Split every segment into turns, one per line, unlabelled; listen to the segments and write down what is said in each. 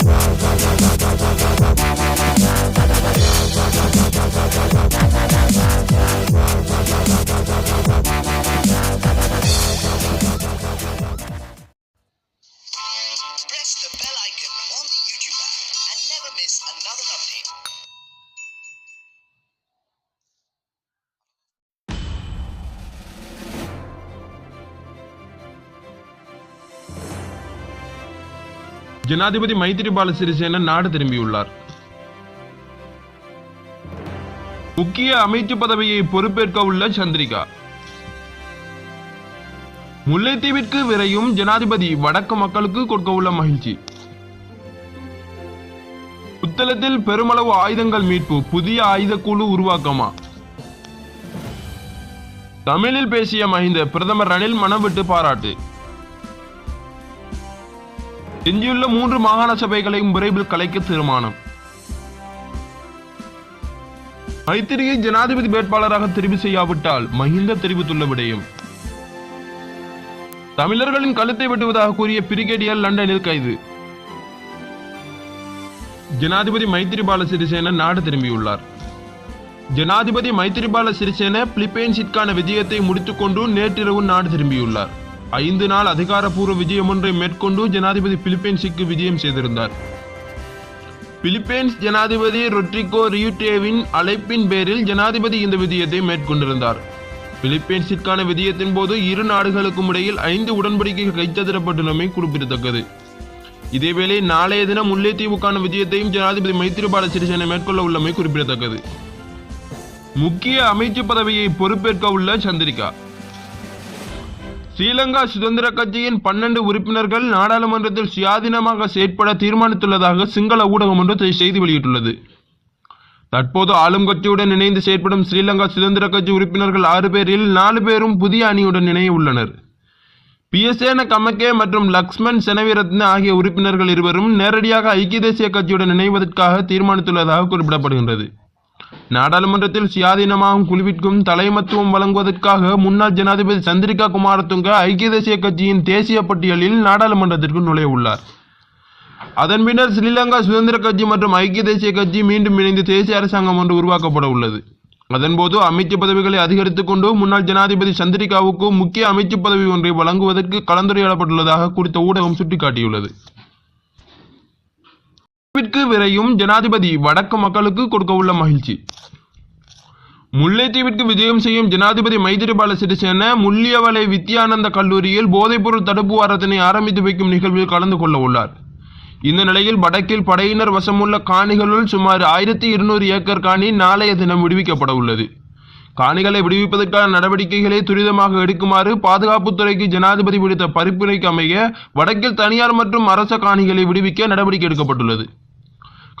Bye-bye.
ஜனாதிபதி மைத்திரிபால சிறிசேன நாடு திரும்பியுள்ளார். முக்கிய அமைச்சு பதவியை பொறுப்பேற்க உள்ள சந்திரிகா. முல்லைத்தீவிற்கு விரையும் ஜனாதிபதி வடக்கு மக்களுக்கு கொடுக்க உள்ள மகிழ்ச்சி. புத்தளத்தில் பெருமளவு ஆயுதங்கள் மீட்பு புதிய ஆயுதக்குழு உருவாக்கமா. தமிழில் பேசிய மஹிந்த பிரதமர் ரணில் மனம் விட்டு பாராட்டு. எஞ்சியுள்ள மூன்று மாகாண சபைகளையும் விரைவில் கலைக்க தீர்மானம். மைத்திரியை ஜனாதிபதி வேட்பாளராக தெரிவு செய்யாவிட்டால் மஹிந்த தெரிவித்துள்ள விடயம். தமிழர்களின் கழுத்தை வெட்டுவதாக கூறிய பிரிகேடியர் லண்டனில் கைது. ஜனாதிபதி மைத்திரிபால சிறிசேன நாடு திரும்பியுள்ளார். ஜனாதிபதி மைத்திரிபால சிறிசேன பிலிப்பைன்ஸிற்கான விஜயத்தை முடித்துக்கொண்டு நேற்றிரவு நாடு திரும்பியுள்ளார். ஐந்து நாள் அதிகாரப்பூர்வ விஜயம் ஒன்றை மேற்கொண்டு ஜனாதிபதி பிலிப்பைன்ஸுக்கு விஜயம் செய்திருந்தார். பிலிப்பைன்ஸ் ஜனாதிபதி ரொட்ரிகோ ரியூட்டேவின் அழைப்பின் பேரில் ஜனாதிபதி இந்த விஜயத்தை மேற்கொண்டிருந்தார். பிலிப்பைன்ஸிற்கான விஜயத்தின் போது இரு நாடுகளுக்கும் இடையில் ஐந்து உடன்படிக்கைகள் கைச்சதிரப்பட்டுள்ளமை குறிப்பிடத்தக்கது. இதேவேளை நாளைய தினம் முல்லைத்தீவுக்கான விஜயத்தையும் ஜனாதிபதி மைத்திரிபால சிறிசேன மேற்கொள்ள உள்ளமை குறிப்பிடத்தக்கது. முக்கிய அமைச்சு பதவியை பொறுப்பேற்க உள்ள சந்திரிகா. ஸ்ரீலங்கா சுதந்திர கட்சியின் பன்னெண்டு உறுப்பினர்கள் நாடாளுமன்றத்தில் சுயாதீனமாக செயற்பட தீர்மானித்துள்ளதாக சிங்கள ஊடகம் ஒன்று செய்தி வெளியிட்டுள்ளது. தற்போது ஆளும் கட்சியுடன் இணைந்து செயற்படும் ஸ்ரீலங்கா சுதந்திர கட்சி உறுப்பினர்கள் ஆறு பேரில் நாலு பேரும் புதிய அணியுடன் இணைய உள்ளனர். பிஎஸ்ஏன கமக்கே மற்றும் லக்ஷ்மண் செனவிரத்ன ஆகிய உறுப்பினர்கள் இருவரும் நேரடியாக ஐக்கிய தேசிய கட்சியுடன் இணைவதற்காக தீர்மானித்துள்ளதாக குறிப்பிடப்படுகின்றது. நாடாளுமன்றத்தில் சுயாதீனமாகும் குழுவிற்கும் தலைமத்துவம் வழங்குவதற்காக முன்னாள் ஜனாதிபதி சந்திரிகா குமாரதுங்க ஐக்கிய தேசிய கட்சியின் தேசிய பட்டியலில் நாடாளுமன்றத்திற்கு நுழைய உள்ளார் அதன் பின்னர் ஸ்ரீலங்கா சுதந்திர கட்சி மற்றும் ஐக்கிய தேசிய கட்சி மீண்டும் இணைந்து தேசிய அரசாங்கம் ஒன்று உருவாக்கப்பட உள்ளது. அதன்போது அமைச்சு பதவிகளை அதிகரித்துக் கொண்டு முன்னாள் ஜனாதிபதி சந்திரிகாவுக்கு முக்கிய அமைச்சு பதவி ஒன்றை வழங்குவதற்கு கலந்துரையாடப்பட்டுள்ளதாக குறித்த ஊடகம் சுட்டிக்காட்டியுள்ளது. விற்கு விரையும் ஜனாதிபதி வடக்கு மக்களுக்கு கொடுக்க உள்ள மகிழ்ச்சி. முல்லைத்தீவிற்கு விஜயம் செய்யும் ஜனாதிபதி மைத்திரிபால சிறிசேன முள்ளியவளை வித்யானந்த கல்லூரியில் போதைப்பொருள் தடுப்பு வாரத்தினை ஆரம்பித்து வைக்கும் நிகழ்வில் கலந்து கொள்ள உள்ளார். இந்த நிலையில் வடக்கில் படையினர் வசமுள்ள காணிகளுள் சுமார் ஆயிரத்தி இருநூறு ஏக்கர் காணி நாளைய தினம் விடுவிக்கப்பட உள்ளது. காணிகளை விடுவிப்பதற்கான நடவடிக்கைகளை துரிதமாக எடுக்குமாறு பாதுகாப்புத்துறைக்கு ஜனாதிபதி விடுத்த பரிந்துரைக்கு அமைய வடக்கில் தனியார் மற்றும் அரச காணிகளை விடுவிக்க நடவடிக்கை எடுக்கப்பட்டுள்ளது.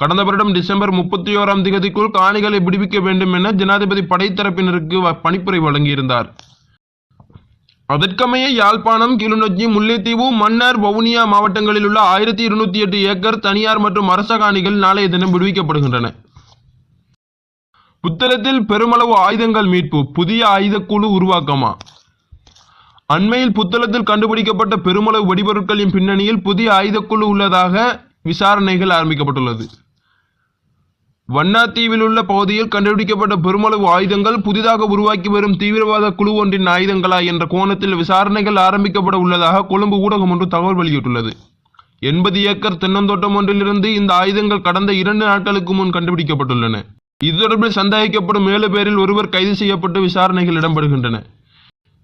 கடந்த வருடம் டிசம்பர் முப்பத்தி ஓராம் திகதிக்குள் காணிகளை விடுவிக்க வேண்டும் என ஜனாதிபதி படைத்தரப்பினருக்கு வ- பணிப்புரை வழங்கியிருந்தார். அதற்கமைய யாழ்ப்பாணம் கிளிநொச்சி முல்லைத்தீவு மன்னார் வவுனியா மாவட்டங்களில் உள்ள ஆயிரத்தி இருநூத்தி எட்டு ஏக்கர் தனியார் மற்றும் அரச காணிகள் நாளைய தினம் விடுவிக்கப்படுகின்றன. புத்தளத்தில் பெருமளவு ஆயுதங்கள் மீட்பு புதிய ஆயுதக்குழு உருவாக்கமா? அண்மையில் புத்தளத்தில் கண்டுபிடிக்கப்பட்ட பெருமளவு வெடிபொருட்களின் பின்னணியில் புதிய ஆயுதக்குழு உள்ளதாக விசாரணைகள் ஆரம்பிக்கப்பட்டுள்ளது. வண்ணாத்தீவில் உள்ள பகுதியில் கண்டுபிடிக்கப்பட்ட பெருமளவு ஆயுதங்கள் புதிதாக உருவாக்கி வரும் தீவிரவாத குழு ஒன்றின் ஆயுதங்களா என்ற கோணத்தில் விசாரணைகள் ஆரம்பிக்கப்பட உள்ளதாக கொழும்பு ஊடகம் ஒன்று தகவல் வெளியிட்டுள்ளது. எண்பது ஏக்கர் தென்னந்தோட்டம் ஒன்றிலிருந்து இந்த ஆயுதங்கள் கடந்த இரண்டு நாட்களுக்கு முன் கண்டுபிடிக்கப்பட்டுள்ளன. இது தொடர்பில் சந்தேகிக்கப்படும் ஏழு பேரில் ஒருவர் கைது செய்யப்பட்டு விசாரணைகள் இடம்பெறுகின்றன.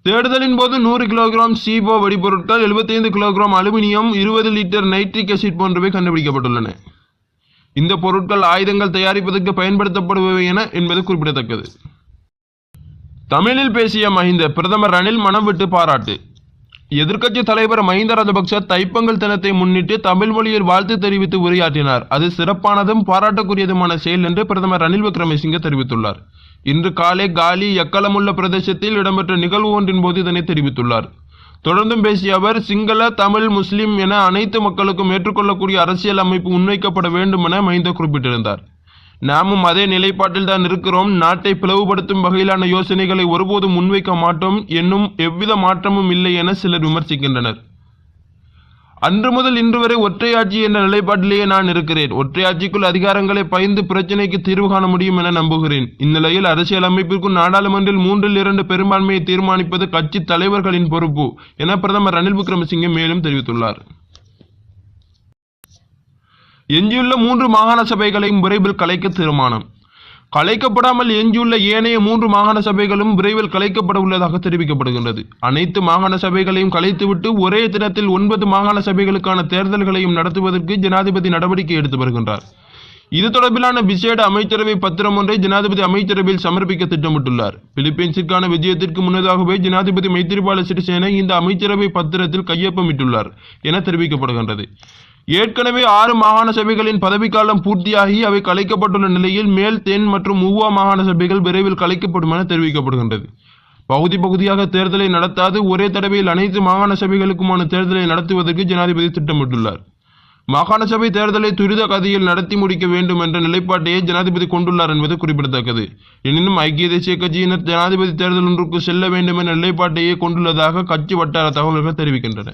தேடுதலின் போது நூறு கிலோகிராம் சீபோ வெடிபொருட்கள் 75 கிலோகிராம் அலுமினியம் இருபது லிட்டர் நைட்ரிக் அசிட் போன்றவை கண்டுபிடிக்கப்பட்டுள்ளன. இந்த பொருட்கள் ஆயுதங்கள் தயாரிப்பதற்கு பயன்படுத்தப்படுபவை என என்பது குறிப்பிடத்தக்கது. தமிழில் பேசிய மஹிந்த பிரதமர் ரணில் மனம் விட்டு பாராட்டு. எதிர்க்கட்சி தலைவர் மஹிந்த ராஜபக்ச தைப்பொங்கல் தினத்தை முன்னிட்டு தமிழ் மொழியில் வாழ்த்து தெரிவித்து உரையாற்றினார். அது சிறப்பானதும் பாராட்டுக்குரியதுமான செயல் என்று பிரதமர் ரணில் விக்ரமசிங்க தெரிவித்துள்ளார். இன்று காலை காலி எக்கலமுள்ள பிரதேசத்தில் இடம்பெற்ற நிகழ்வு ஒன்றின் போது இதனை தெரிவித்துள்ளார். தொடர்ந்தும் பேசிய அவர் சிங்கள தமிழ் முஸ்லிம் என அனைத்து மக்களுக்கும் ஏற்றுக்கொள்ளக்கூடிய அரசியல் அமைப்பு முன்வைக்கப்பட வேண்டும் என மஹிந்த குறிப்பிட்டிருந்தார். நாமும் அதே நிலைப்பாட்டில் தான் இருக்கிறோம். நாட்டை பிளவுபடுத்தும் வகையிலான யோசனைகளை ஒருபோதும் முன்வைக்க மாட்டோம். என்னும் எவ்வித மாற்றமும் இல்லை என சிலர் விமர்சிக்கின்றனர். அன்று முதல் இன்று வரை ஒற்றையாட்சி என்ற நிலைப்பாட்டிலேயே நான் இருக்கிறேன். ஒற்றையாட்சிக்குள் அதிகாரங்களை பயந்து பிரச்சினைக்கு தீர்வு காண முடியும் என நம்புகிறேன். இந்நிலையில் அரசியல் அமைப்பிற்கும் நாடாளுமன்றில் மூன்றில் இரண்டு பெரும்பான்மையை தீர்மானிப்பது கட்சி தலைவர்களின் பொறுப்பு என பிரதமர் ரணில் விக்ரமசிங்கே மேலும் தெரிவித்துள்ளார். எஞ்சியுள்ள மூன்று மாகாண சபைகளையும் விரைவில் கலைக்க தீர்மானம். கலைக்கப்படாமல் எஞ்சியுள்ள ஏனைய மூன்று மாகாண சபைகளும் விரைவில் கலைக்கப்பட உள்ளதாக தெரிவிக்கப்படுகின்றது. அனைத்து மாகாண சபைகளையும் கலைத்துவிட்டு ஒரே தினத்தில் ஒன்பது மாகாண சபைகளுக்கான தேர்தல்களையும் நடத்துவதற்கு ஜனாதிபதி நடவடிக்கை எடுத்து வருகின்றார். இது தொடர்பிலான விசேட அமைச்சரவை பத்திரம் ஒன்றை ஜனாதிபதி அமைச்சரவையில் சமர்ப்பிக்க திட்டமிட்டுள்ளார். பிலிப்பைன்ஸிற்கான விஜயத்திற்கு முன்னதாகவே ஜனாதிபதி மைத்திரிபால சிறிசேன இந்த அமைச்சரவை பத்திரத்தில் கையொப்பமிட்டுள்ளார் என தெரிவிக்கப்படுகின்றது. ஏற்கனவே ஆறு மாகாண சபைகளின் பதவிக்காலம் பூர்த்தியாகி அவை கலைக்கப்பட்டுள்ள நிலையில் மேல் தென் மற்றும் மூவா மாகாண சபைகள் விரைவில் கலைக்கப்படும் என தெரிவிக்கப்படுகின்றது. பகுதி பகுதியாக தேர்தலை நடத்தாது ஒரே தடவையில் அனைத்து மாகாண சபைகளுக்குமான தேர்தலை நடத்துவதற்கு ஜனாதிபதி திட்டமிட்டுள்ளார். மாகாண சபை தேர்தலை துரித கதியில் நடத்தி முடிக்க வேண்டும் என்ற நிலைப்பாட்டையே ஜனாதிபதி கொண்டுள்ளார் என்பது குறிப்பிடத்தக்கது. எனினும் ஐக்கிய தேசிய கட்சியினர் ஜனாதிபதி தேர்தல் ஒன்றுக்கு செல்ல வேண்டும் என்ற நிலைப்பாட்டையே கொண்டுள்ளதாக கட்சி வட்டார தகவல்கள் தெரிவிக்கின்றன.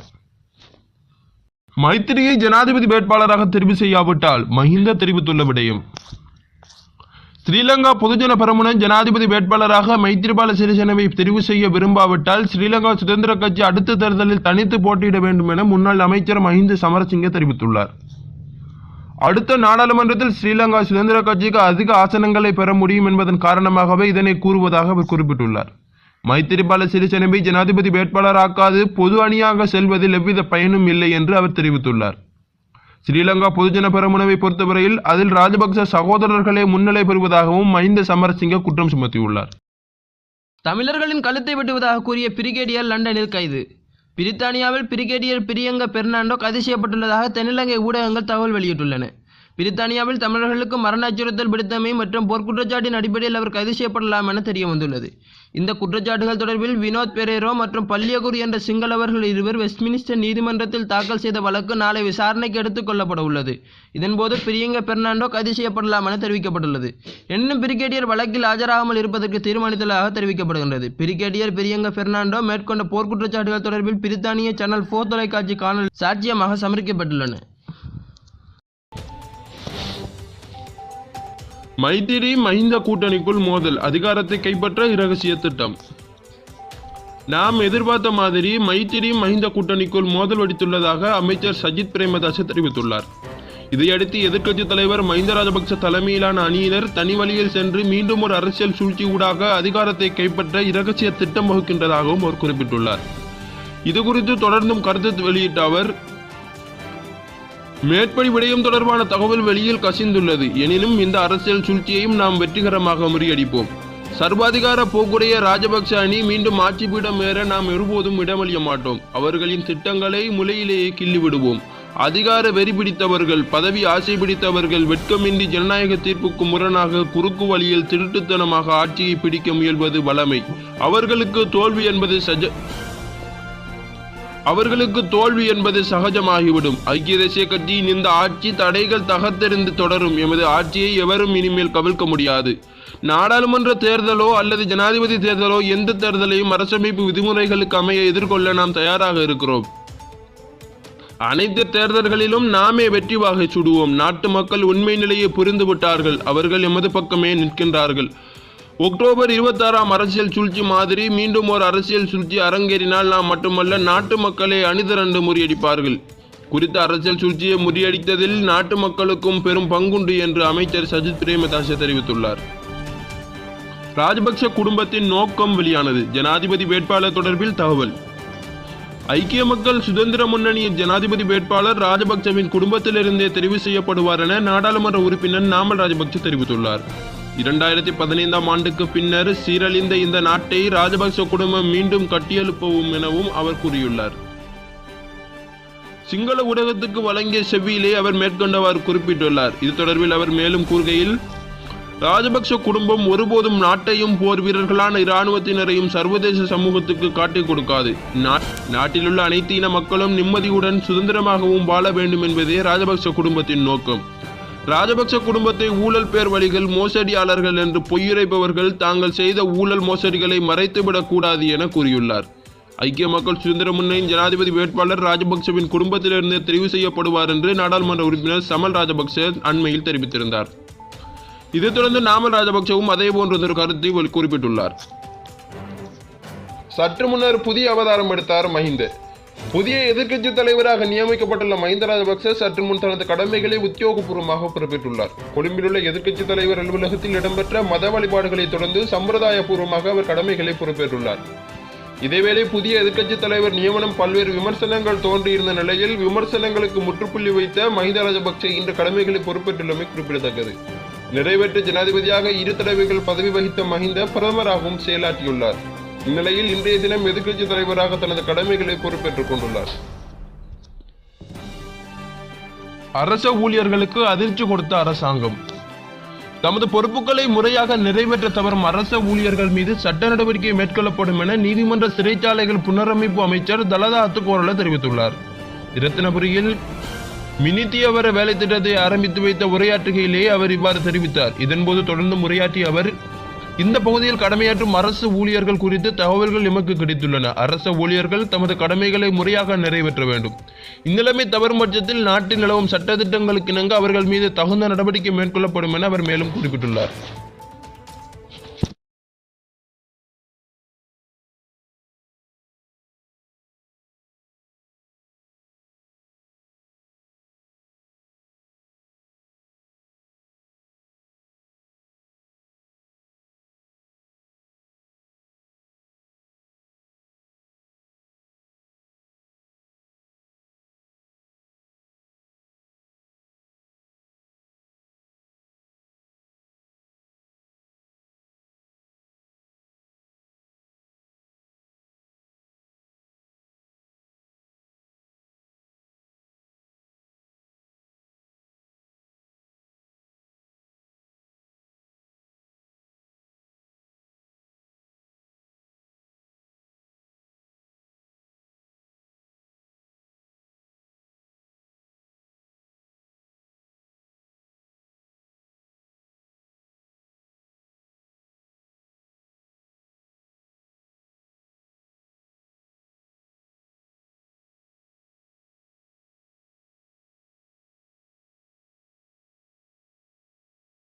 மைத்திரியை ஜனாதிபதி வேட்பாளராக தெரிவு செய்யாவிட்டால் மஹிந்த தெரிவித்துள்ள விடயம். ஸ்ரீலங்கா பொதுஜன பெரமுன ஜனாதிபதி வேட்பாளராக மைத்திரிபால சிறிசேனவை தெரிவு செய்ய விரும்பாவிட்டால் ஸ்ரீலங்கா சுதந்திர கட்சி அடுத்த தேர்தலில் தனித்து போட்டியிட வேண்டும் என முன்னாள் அமைச்சர் மஹிந்த சமரசிங்க தெரிவித்துள்ளார். அடுத்த நாடாளுமன்றத்தில் ஸ்ரீலங்கா சுதந்திர கட்சிக்கு அதிக ஆசனங்களை பெற முடியும் என்பதன் காரணமாகவே இதனை கூறுவதாக அவர் குறிப்பிட்டுள்ளார். மைத்திரிபால சிறிசேனவை ஜனாதிபதி வேட்பாளராக்காது பொது அணியாக செல்வதில் எவ்வித பயனும் இல்லை என்று அவர் தெரிவித்துள்ளார். ஸ்ரீலங்கா பொதுஜன பெரமுனவை பொறுத்தவரையில் அதில் ராஜபக்ச சகோதரர்களே முன்னிலை பெறுவதாகவும் மஹிந்த சமரசிங்க குற்றம் சுமத்தியுள்ளார்.
தமிழர்களின் கழுத்தை வெட்டுவதாக கூறிய பிரிகேடியர் லண்டனில் கைது. பிரித்தானியாவில் பிரிகேடியர் பிரியங்க பெர்னாண்டோ கைது செய்யப்பட்டுள்ளதாக தென்னிலங்கை ஊடகங்கள் தகவல் வெளியிட்டுள்ளன. பிரித்தானியாவில் தமிழர்களுக்கு மரண அச்சுறுத்தல் விடுத்தமை மற்றும் போர்க்குற்றச்சாட்டின் அடிப்படையில் அவர் கைது செய்யப்படலாம் என தெரிய வந்துள்ளது. இந்த குற்றச்சாட்டுகள் தொடர்பில் வினோத் பெரேரோ மற்றும் பல்லியகுர் என்ற சிங்களவர்கள் இருவர் வெஸ்ட்மினிஸ்டர் நீதிமன்றத்தில் தாக்கல் செய்த வழக்கு நாளை விசாரணைக்கு எடுத்துக் கொள்ளப்பட உள்ளது. இதன்போது பிரியங்க பெர்னாண்டோ கைது செய்யப்படலாம் என தெரிவிக்கப்பட்டுள்ளது. எனினும் பிரிகேடியர் வழக்கில் ஆஜராகாமல் இருப்பதற்கு தீர்மானித்ததாக தெரிவிக்கப்படுகின்றது. பிரிகேடியர் பிரியங்க பெர்னாண்டோ மேற்கொண்ட போர்க்குற்றச்சாட்டுகள் தொடர்பில் பிரித்தானிய சேனல் போ தொலைக்காட்சி காணொலி சாட்சியமாக சமர்ப்பிக்கப்பட்டுள்ளன.
மைத்திரி மஹிந்த கூட்டணிக்குள் மோதல். அதிகாரத்தை கைப்பற்ற இரகசிய திட்டம். நாம் எதிர்பார்த்த மாதிரி மைத்திரி மஹிந்த கூட்டணிக்குள் மோதல் வெடித்துள்ளதாக அமைச்சர் சஜித் பிரேமதாச தெரிவித்துள்ளார். இதையடுத்து எதிர்க்கட்சித் தலைவர் மஹிந்த ராஜபக்ச தலைமையிலான அணியினர் தனி வழியில் சென்று மீண்டும் ஒரு அரசியல் சூழ்ச்சி ஊடாக அதிகாரத்தை கைப்பற்ற இரகசிய திட்டம் வகுக்கின்றதாகவும் அவர் குறிப்பிட்டுள்ளார். இதுகுறித்து தொடர்ந்தும் கருத்து வெளியிட்ட அவர் மேற்படி விடயம் தொடர்பான தகவல் வெளியில் கசிந்துள்ளது. எனினும் இந்த அரசியல் சூழ்ச்சியையும் நாம் வெற்றிகரமாக முறியடிப்போம். சர்வாதிகார போக்குடைய ராஜபக்ச அணி மீண்டும் ஆட்சி பீடம் ஏற நாம் ஒருபோதும் இடமளிய மாட்டோம். அவர்களின் திட்டங்களை முலையிலேயே கிள்ளி விடுவோம் அதிகார வெறி பிடித்தவர்கள் பதவி ஆசை பிடித்தவர்கள் வெட்கமின்றி ஜனநாயக தீர்ப்புக்கு முரணாக குறுக்கு வழியில் திருட்டுத்தனமாக ஆட்சியை பிடிக்க முயல்வது வளமை. அவர்களுக்கு தோல்வி என்பது சஜ அவர்களுக்கு தோல்வி என்பது சகஜமாகிவிடும். ஐக்கிய தேசிய கட்சியின் இந்த ஆட்சி தடைகள் தகர்த்தெறிந்து தொடரும். எமது ஆட்சியை எவரும் இனிமேல் கவிழ்க்க முடியாது. நாடாளுமன்ற தேர்தலோ அல்லது ஜனாதிபதி தேர்தலோ எந்த தேர்தலையும் அரசமைப்பு விதிமுறைகளுக்கு அமைய எதிர்கொள்ள நாம் தயாராக இருக்கிறோம். அனைத்து தேர்தல்களிலும் நாமே வெற்றி வாகை சுடுவோம். நாட்டு மக்கள் உண்மை நிலையை புரிந்து விட்டார்கள் அவர்கள் எமது பக்கமே நிற்கின்றார்கள். அக்டோபர் இருபத்தாறாம் அரசியல் சூழ்ச்சி மாதிரி மீண்டும் ஒரு அரசியல் சூழ்ச்சி அரங்கேறினால் நாம் மட்டுமல்ல நாட்டு மக்களை அணிதிரண்டு முறியடிப்பார்கள். குறித்த அரசியல் சூழ்ச்சியை முறியடித்ததில் நாட்டு மக்களுக்கும் பெரும் பங்குண்டு என்று அமைச்சர் சஜித் பிரேமதாச தெரிவித்துள்ளார். ராஜபக்ச குடும்பத்தின் நோக்கம் வெளியானது. ஜனாதிபதி வேட்பாளர் தொடர்பில் தகவல். ஐக்கிய மக்கள் சுதந்திர முன்னணியின் ஜனாதிபதி வேட்பாளர் ராஜபக்சவின் குடும்பத்திலிருந்தே தெரிவு செய்யப்படுவார் என நாடாளுமன்ற உறுப்பினர் நாமல் ராஜபக்ச தெரிவித்துள்ளார். இரண்டாயிரத்தி பதினைந்தாம் ஆண்டுக்கு பின்னர் சீரழிந்த இந்த நாட்டை ராஜபக்ச குடும்பம் மீண்டும் கட்டியெழுப்பவும் எனவும் அவர் கூறியுள்ளார். சிங்கள ஊடகத்துக்கு வழங்கிய செவ்வியிலே அவர் மேற்கொண்டவாறு குறிப்பிட்டுள்ளார். இது தொடர்பில் அவர் மேலும் கூறுகையில் ராஜபக்ச குடும்பம் ஒருபோதும் நாட்டையும் போர் வீரர்களான இராணுவத்தினரையும் சர்வதேச சமூகத்துக்கு காட்டிக் கொடுக்காது. நாட்- நாட்டிலுள்ள அனைத்து இன மக்களும் நிம்மதியுடன் சுதந்திரமாகவும் வாழ வேண்டும் என்பதே ராஜபக்ச குடும்பத்தின் நோக்கம். ராஜபக்ச குடும்பத்தை ஊழல் பேர் வழிகள் மோசடியாளர்கள் என்று பொய்யுரைப்பவர்கள் தாங்கள் செய்த ஊழல் மோசடிகளை மறைத்துவிடக் கூடாது என கூறியுள்ளார். ஐக்கிய மக்கள் சுதந்திர முன்னணியின் ஜனாதிபதி வேட்பாளர் ராஜபக்சவின் குடும்பத்திலிருந்து தெரிவு செய்யப்படுவார் என்று நாடாளுமன்ற உறுப்பினர் சமல் ராஜபக்ச அண்மையில் தெரிவித்திருந்தார். இதைத் தொடர்ந்து நாமல் ராஜபக்சவும் அதே போன்ற கருத்தை குறிப்பிட்டுள்ளார். சற்று முன்னர் புதிய அவதாரம் எடுத்தார் மஹிந்த. புதிய எதிர்க்கட்சி தலைவராக நியமிக்கப்பட்டுள்ள மஹிந்த ராஜபக்ச சற்று முன் தனது கடமைகளை உத்தியோகபூர்வமாக பிறப்பித்துள்ளார். கொழும்பிலுள்ள எதிர்க்கட்சி தலைவர் அலுவலகத்தில் இடம்பெற்ற மத வழிபாடுகளை தொடர்ந்து சம்பிரதாயபூர்வமாக அவர் கடமைகளை பொறுப்பேற்றுள்ளார். இதேவேளை புதிய எதிர்க்கட்சி தலைவர் நியமனம் பல்வேறு விமர்சனங்கள் தோன்றியிருந்த நிலையில் விமர்சனங்களுக்கு முற்றுப்புள்ளி வைத்த மஹிந்த ராஜபக்சே இன்று கடமைகளை பொறுப்பேற்றுள்ளமை குறிப்பிடத்தக்கது. நிறைவேற்று ஜனாதிபதியாக இரு தடவைகள் பதவி வகித்த மஹிந்த பிரதமராகவும் செயலாற்றியுள்ளார். இந்நிலையில் இன்றைய தினம் எதிர்க்கட்சி தலைவராக தனது கடமைகளை பொறுப்பேற்றுக் கொண்டுள்ளார். அரச ஊழியர்களுக்கு அதிர்ச்சி கொடுத்த அரசாங்கம். தமது பொறுப்புகளை முறையாக நிறைவேற்ற தவறும் அரச ஊழியர்கள் மீது சட்ட நடவடிக்கை மேற்கொள்ளப்படும் என நீதிமன்ற சிறைச்சாலைகள் புனரமைப்பு அமைச்சர் தலதா அத்துக்கோரல தெரிவித்துள்ளார். இரத்தினபுரியில் மினித்தியவர வேலை திட்டத்தை ஆரம்பித்து வைத்த உரையாற்றுகையிலேயே அவர் இவ்வாறு தெரிவித்தார். இதன்போது தொடர்ந்து உரையாற்றிய அவர் இந்த பகுதியில் கடமையாற்றும் அரசு ஊழியர்கள் குறித்து தகவல்கள் எமக்கு கிடைத்துள்ளன. அரச ஊழியர்கள் தமது கடமைகளை முறையாக நிறைவேற்ற வேண்டும். இந்நிலைமை தவறும் பட்சத்தில் நாட்டில் நிலவும் சட்டத்திட்டங்களுக்கு இணங்க அவர்கள் மீது தகுந்த நடவடிக்கை மேற்கொள்ளப்படும் என அவர் மேலும் குறிப்பிட்டுள்ளார்.